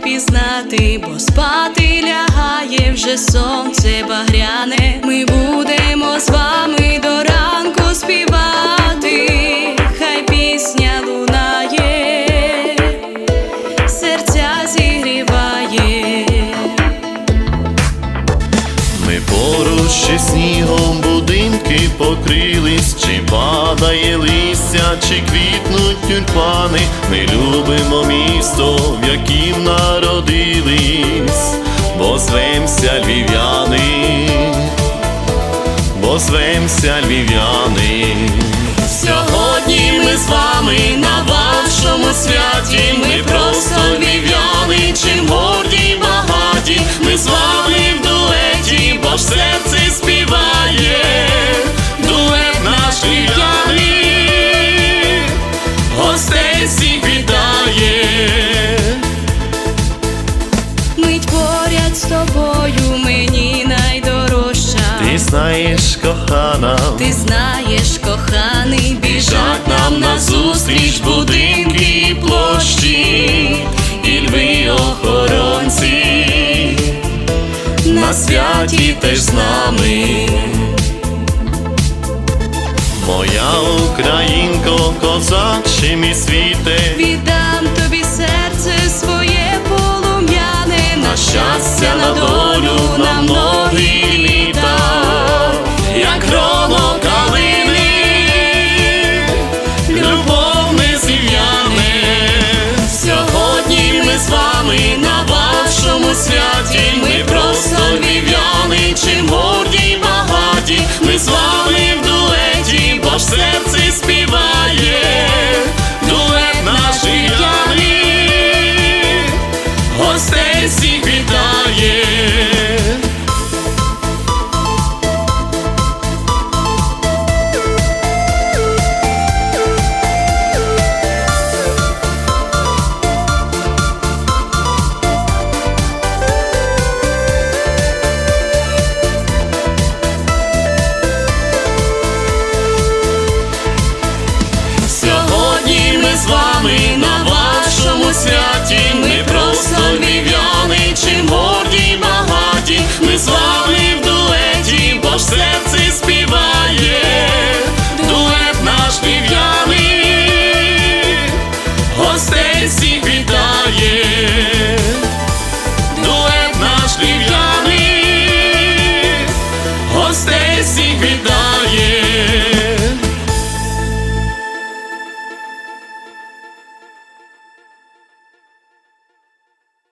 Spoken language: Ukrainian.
впізнати, бо спати лягає вже сонце багряне. Ми будемо з покрились, чи падає листя, чи квітнуть тюльпани. Ми любимо місто, в яким народились, бо звемся львів'яни, бо звемся львів'яни. Сьогодні ми з вами на вашому святі. Ми просто львів'яни, чим горді багаті. Ми з вами Мить поряд з тобою мені найдорожча. Ти знаєш, кохана, Ти знаєш, коханий, біжать нам назустріч будинки і площі, і льви охоронці, на святі теж з нами. Моя українко, козаче мій світе, щастя, на долю, день всіх вітає.